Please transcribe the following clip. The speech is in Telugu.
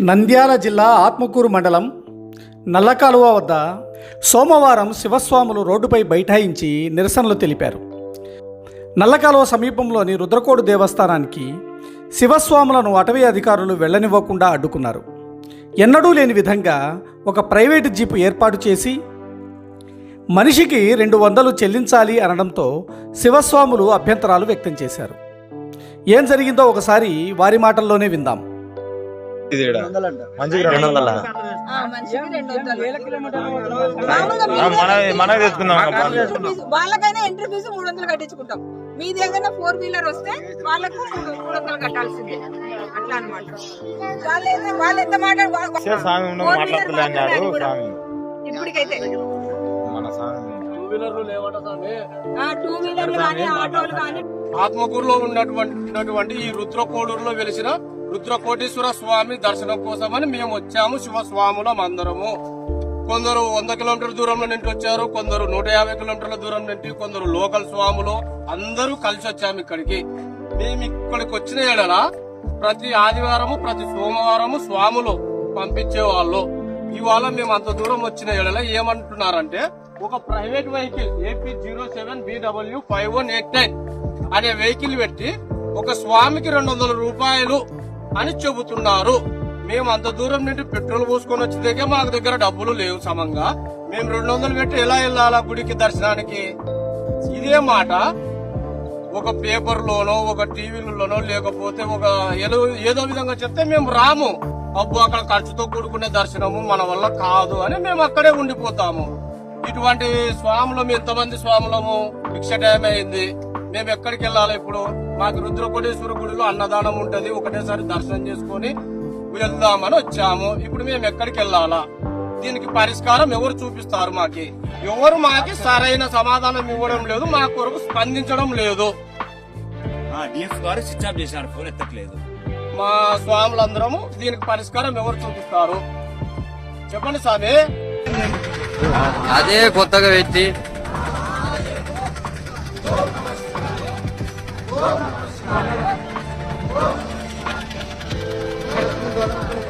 నంద్యాల జిల్లా ఆత్మకూరు మండలం నల్లకాలువ వద్ద సోమవారం శివస్వాములు రోడ్డుపై బైఠాయించి నిరసనలు తెలిపారు. నల్లకాలువ సమీపంలోని రుద్రకోడు దేవస్థానానికి శివస్వాములను అటవీ అధికారులు వెళ్ళనివ్వకుండా అడ్డుకున్నారు. ఎన్నడూ లేని విధంగా ఒక ప్రైవేటు జీపు ఏర్పాటు చేసి మనిషికి రెండు వందలు చెల్లించాలి అనడంతో శివస్వాములు అభ్యంతరాలు వ్యక్తం చేశారు. ఏం జరిగిందో ఒకసారి వారి మాటల్లోనే విందాం. ఇది ఈడ. మంచిగా రెండు వందల? ఆ, మనిషికి రెండు వందలు. మామూలుగా ఆ, మీదే మన మనకి తెచ్చుకుందాం వాళ్ళకైనా ఎంట్రీ ఫీజు మూడు వందలు కట్టించుకుంటాం. మీది ఏదైనా ఫోర్ వీలర్ వస్తే వాళ్ళకు మూడు వందలు కట్టాల్సిందే. అట్లా అనమాట వాళ్ళు వాళ్ళు ఎంత మాట్లాడు సరే స్వామి ఉన్న మాట్లాడుతులే అన్నాడు. స్వామి. ఇప్పటికైతే. మన స్వామి ఆ, టూ వీలర్లు కానీ ఆటోలు కానీ. ఆత్మకూరులో ఉన్నటువంటి ఉన్నటువంటి ఈ రుద్రకోడూరులో వెలిసిన రుద్రకోటేశ్వర స్వామి దర్శనం కోసమని మేము వచ్చాము శివస్వాములం అందరము. కొందరు వంద కిలోమీటర్ల దూరంలో నుండి వచ్చారు కొందరు నూట యాభై కిలోమీటర్ల దూరం నుండి కొందరు లోకల్ స్వాములు అందరూ కలిసి వచ్చాము ఇక్కడికి. మేము ఇక్కడికి వచ్చిన ఏడల ప్రతి ఆదివారము ప్రతి సోమవారము స్వాములు పంపించే వాళ్ళు ఇవాళ మేము అంత దూరం వచ్చిన ఏడల ఏమంటున్నారంటే ఒక private vehicle AP zero seven BW five one eight nine అనే వెహికల్ పెట్టి ఒక స్వామికి రెండు వందల రూపాయలు అని చెబుతున్నారు. మేము అంత దూరం నుండి పెట్రోల్ పోసుకొని వచ్చేదే మాకు దగ్గర డబ్బులు లేవు సమంగా. మేము రెండు వందలు పెట్టి ఎలా వెళ్ళాలా గుడికి దర్శనానికి? ఇదే మాట. ఒక పేపర్ లోనో ఒక టీవీలలోనో లేకపోతే ఒక ఏదో ఏదో విధంగా చెప్తే మేము రాము. అబ్బు అక్కడ ఖర్చుతో కూడుకునే దర్శనము మన వల్ల కాదు అని మేము అక్కడే ఉండిపోతాము. ఇటువంటి స్వాములము ఎంతమంది స్వాములము? భిక్ష టైం అయింది. మేము ఎక్కడికి వెళ్ళాలి ఇప్పుడు? మాకు రుద్రకోటేశ్వర గుడిలో అన్నదానం ఉంటది. ఒకటేసారి దర్శనం చేసుకొని వెళ్దామని వచ్చాము. ఇప్పుడు మేము ఎక్కడికి వెళ్ళాలా? దీనికి పరిష్కారం ఎవరు చూపిస్తారు మాకి? ఎవరు మాకి సరైన సమాధానం ఇవ్వడం లేదు మా కొరకు స్పందించడం లేదు. డిఎఫ్ గారు స్విచ్ ఆఫ్ చేసినారు ఫోన్ ఎత్తట్లేదు. మా స్వాములందరము దీనికి పరిష్కారం ఎవరు చూపిస్తారు? చెప్పండి స్వామి. అదే కొత్తగా Oh, oh.